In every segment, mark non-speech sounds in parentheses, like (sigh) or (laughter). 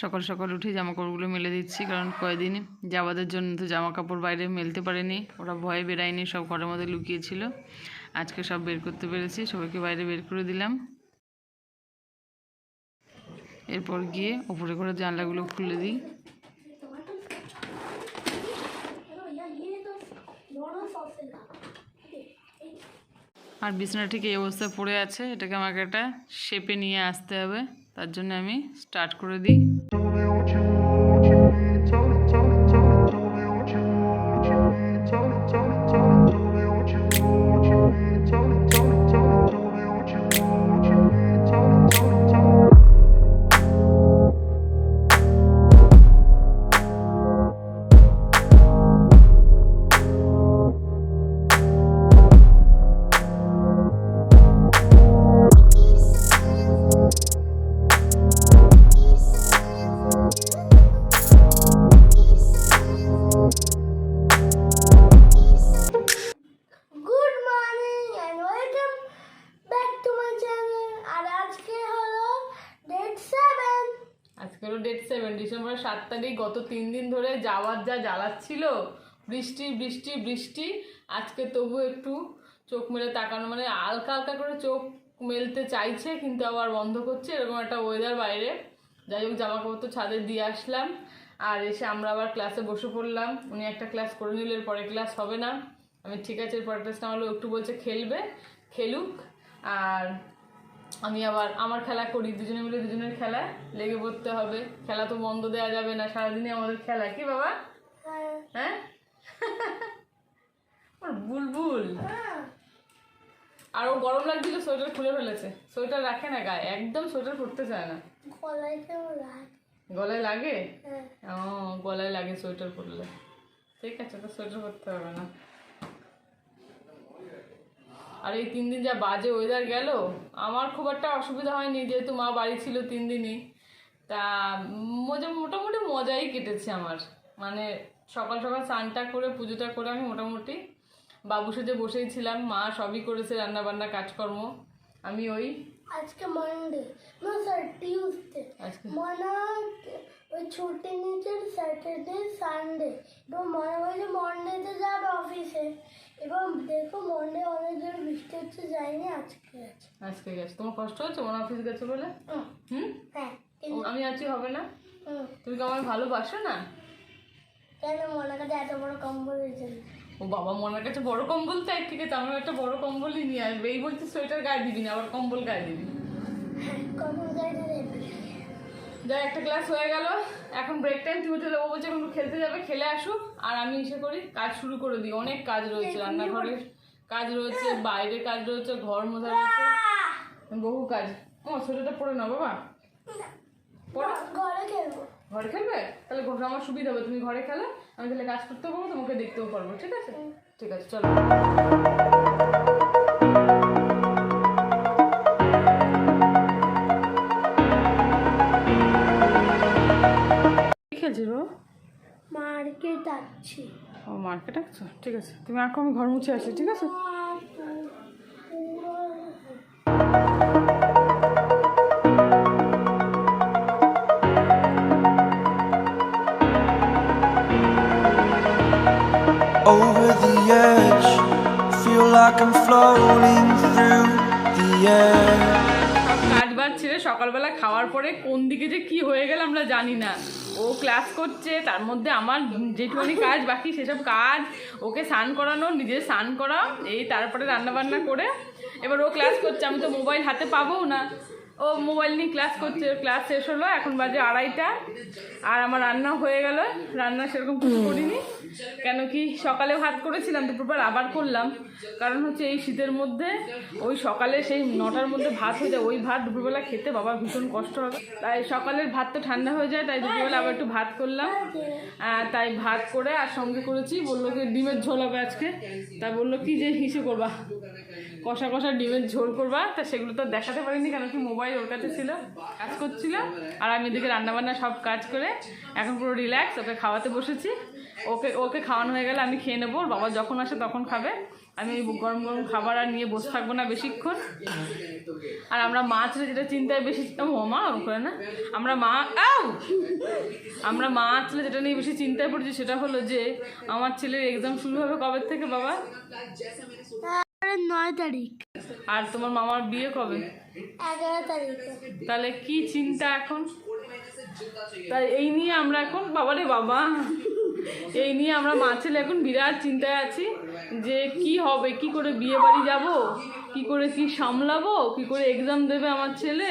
সকাল সকাল উঠে জামা কাপড়গুলো মেলে দিচ্ছি, কারণ কয়দিন যাওয়াদের জন্য তো জামা কাপড় বাইরে মেলতে পারেনি। ওরা ভয়ে বেরায়নি সব ঘরের মধ্যে লুকিয়েছিল। আজকে সব বের করতে পেরেছি, সবাইকে বাইরে বের করে দিলাম। এরপর গিয়ে ওপরে করে জানলাগুলো খুলে দিই। আর বিছানা ঠিক এই অবস্থায় পড়ে আছে, এটাকে আমাকে একটা শেপে নিয়ে আসতে হবে, তার জন্য আমি স্টার্ট করে দিই। আজকে হলো ডেট সেভেন ডিসেম্বরের সাত তারিখ গত তিন দিন ধরে যাওয়ার যা জ্বালাচ্ছিল বৃষ্টি বৃষ্টি বৃষ্টি, আজকে তবু একটু চোখ মেলে তাকানো মানে হালকা হালকা করে চোখ মেলতে চাইছে, কিন্তু আবার বন্ধ করছে, এরকম একটা ওয়েদার বাইরে। যাই হোক জামা কাপড় তো ছাদে দিয়ে আসলাম, আর এসে আমরা আবার ক্লাসে বসে পড়লাম। উনি একটা ক্লাস করে নিলে, এর পরে ক্লাস হবে না। আমি ঠিক আছে, এর পরের হলো একটু বলছে খেলবে, খেলুক, আর আমি আবার আমার খেলা করি দুজনে মিলে দুজনের খেলা লেগে পড়তে হবে। খেলা তো বন্ধ দেওয়া যাবে না সারাদিনই আমাদের খেলা। কি বাবা? হ্যাঁ? (laughs) ওর বুলবুল। আর ও গরম লাগছিল সোয়েটার খুলে ফেলেছে। সোয়েটার রাখে না গায়ে একদম সোয়েটার পরতে চায় না। গলায় লাগে। গলায় লাগে? হ্যাঁ। ও গলায় লাগে সোয়েটার পরলে। ঠিক আছে তো সোয়েটার পরতে হবে না। আর এই তিন দিন যা বাজে ওয়েদার গেল আমার খুব একটা অসুবিধা হয়নি যেহেতু মা বাড়ি ছিল তিন দিনই। তা মজা মোটামুটি মজাই কেটেছে আমার। মানে সকাল সকাল স্নানটা করে পুজোটা করে আমি মোটামুটি বাবু সেজে বসেই ছিলাম। মা সবই করেছে রান্না বান্না কাজকর্ম। আমি ওই আজকে মানডে না স্যার টিউসডে আজকে মনে ওই ছুটি নিচে স্যাটারডে সানডে এবং মনে হয় যে মন্ডেতে যাবে অফিসে এবং দেখো মন্ডে অনেক জোর বৃষ্টি হচ্ছে যায়নি আজকে আছে। আজকে গেছে। তোমার কষ্ট হচ্ছে মনে অফিস গেছে বলে? হুম, হ্যাঁ আমি আছি হবে না? তুমি কি আমায় ভালোবাসো না? কেন মনে কাছে এত বড় কম্বল হয়েছে ও বাবা মনের কাছে বড় কম্বল তাই ঠিক আছে আমার একটা বড় কম্বলই নিয়ে আসবে। এই বলছি সোয়েটার গায়ে দিবি না আবার কম্বল গায়ে দিবি। হ্যাঁ কম্বল যাই একটা ক্লাস হয়ে গেল এখন ব্রেক টাইম তুমি চলে ও বলছে এখন খেলতে যাবে খেলে আসুক আর আমি এসে করি কাজ শুরু করে দিই অনেক কাজ রয়েছে রান্নাঘরে কাজ রয়েছে বাইরে কাজ রয়েছে ঘর মোছা রয়েছে। বহু কাজ। ও সোয়েটারটা পরে না বাবা। ঘরে খেলব। ঘরে খেলবে? তাহলে ঘরে আমার সুবিধা হবে তুমি ঘরে খেলো আমি তাহলে কাজ করতেও পারব তোমাকে দেখতেও পারব ঠিক আছে? ঠিক আছে চলো। যাচ্ছি ও মার্কেট আসছো ঠিক আছে তুমি আঁকো আমি ঘর মুছে আসি ঠিক আছে over the edge. Feel like I'm floating through the air. কাজ বাজ ছেড়ে সকালবেলা খাওয়ার পরে কোন দিকে যে কি হয়ে গেল আমরা জানি না ও ক্লাস করছে, তার মধ্যে আমার যেটুকুনি কাজ বাকি, সেসব কাজ, ওকে স্নান করানো, নিজে স্নান করা, এই তারপরে রান্না বান্না করে। এবার ও ক্লাস করছে, আমি তো মোবাইল হাতে পাবো না। ও মোবাইল নিয়ে ক্লাস করছে ক্লাস শেষ হলো এখন বাজে আড়াইটা। আর আমার রান্না হয়ে গেল। রান্না সেরকম কিছু করিনি। কেন কি সকালে ভাত করেছিলাম দুপুরবার আবার করলাম। কারণ হচ্ছে এই শীতের মধ্যে ওই সকালে সেই নটার মধ্যে ভাত হয়ে যায়। ওই ভাত দুপুরবেলা খেতে বাবা ভীষণ কষ্ট হবে। তাই সকালের ভাত তো ঠান্ডা হয়ে যায় তাই দুপুরবেলা আবার একটু ভাত করলাম। তাই ভাত করে আর সঙ্গে করেছি বলল কি ডিমের ঝোল হবে আজকে। তাই বলল কি যে হিসে করবা? কষা কষা ডিমের ঝোল করবা? তা সেগুলো তো দেখাতে পারিনি কেন কি মোবাইল ওর কাছে ছিল, কাজ করছিল, আর আমি এদিকে রান্নাবান্না সব কাজ করে এখন পুরো রিল্যাক্স ওকে খাওয়াতে বসেছি। ওকে ওকে খাওয়ানো হয়ে গেলে আমি খেয়ে নেব বাবা যখন আসে তখন খাবে। আমি গরম গরম খাবার আর নিয়ে বসে থাকব না বেশিক্ষণ। আর আমরা মা ছেলে যেটা চিন্তায় বেশি ও মা করে না। আমরা মা, আউ! আমরা মা ছেলে যেটা নিয়ে বেশি চিন্তায় পড়েছি, সেটা হলো যে, আমার ছেলের এক্সাম শুরু হবে কবে থেকে, বাবা? তারপরে নয় তারিখ। আর তোমার মামার বিয়ে কবে? এগারো তারিখ। তাহলে কি চিন্তা এখন? তাই এই নিয়ে আমরা এখন বাবারে বাবা এই নিয়ে আমরা মা ছেলে এখন বিরাট চিন্তায় আছি যে কি হবে কি করে বিয়ে বাড়ি যাব কি করে কি সামলাবো কি করে এক্সাম দেবে আমার ছেলে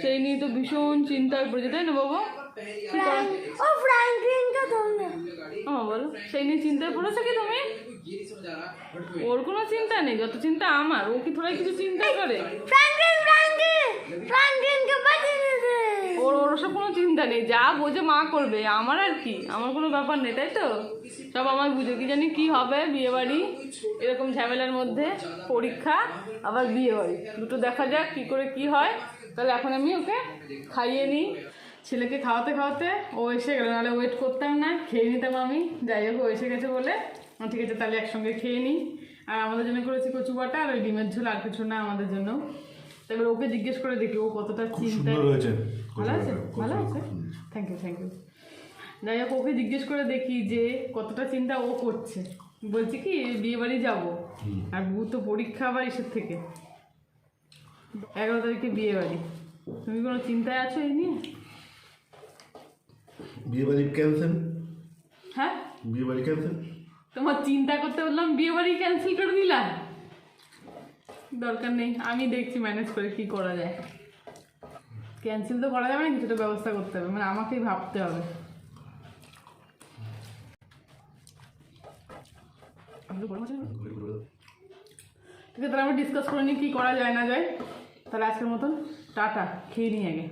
সেই নিয়ে তো ভীষণ চিন্তায় পড়েছে তাই না বাবা? কি ও ফ্র্যাঙ্কলিনকে ধরলে? ও বলো। সেই নিয়ে চিন্তায় পড়েছো কি তুমি? ওর কোনো চিন্তা নেই যত চিন্তা আমার ও কি থোড়া কিছু চিন্তা করে? ফ্র্যাঙ্কলিন ফ্র্যাঙ্কলিন ফ্র্যাঙ্কলিনকে বাঁচিয়ে দিয়েছে! ওর ওর ওসব কোনো চিন্তা নেই যা বোঝে মা করবে আমার আর কি আমার কোনো ব্যাপার নেই তাই তো? সব আমার বুঝে কি জানি কি হবে বিয়ে বাড়ি এরকম ঝামেলার মধ্যে পরীক্ষা আবার বিয়ে বাড়ি দুটো দেখা যাক কি করে কি হয়। তাহলে এখন আমি ওকে খাইয়ে নিই। ছেলেকে খাওয়াতে খাওয়াতে ও এসে গেল নাহলে ওয়েট করতাম না খেয়ে নিতাম আমি। যাই হোক ও এসে গেছে বলে ঠিক আছে তাহলে একসঙ্গে খেয়ে নিই। আর আমাদের জন্য করেছি কচু বাটা আর ওই ডিমের ঝোল আর কিছু না আমাদের জন্য। তারপরে ওকে জিজ্ঞেস করে দেখি ও কতটা হয়েছে। ভালো আছে? ভালো আছে? থ্যাংক ইউ থ্যাংক ইউ যাই হোক ওকে জিজ্ঞেস করে দেখি যে কতটা চিন্তা ও করছে। বলছি কি বিয়ে বাড়ি যাব। আর বউ তো পরীক্ষা আবার এসের থেকে। এগারো তারিখে বিয়ে বাড়ি। তুমি কোনো চিন্তায় আছো এই নিয়ে? বিয়ে বাড়ি ক্যান্সেল হ্যাঁ? বিয়ে বাড়ি ক্যান্সেল তোমার চিন্তা করতে বললাম বিয়ে বাড়ি ক্যান্সেল করে দিলাম। দরকার নেই আমি দেখছি ম্যানেজ করে কি করা যায়। ক্যান্সেল তো করা যাবে না কিছুটা ব্যবস্থা করতে হবে মানে আমাকেই ভাবতে হবে। ঠিক আছে তাহলে আমরা ডিসকাস করে নিই কী করা যায় না যায়। তাহলে আজকের মতন টাটা খেয়ে নিই আগে।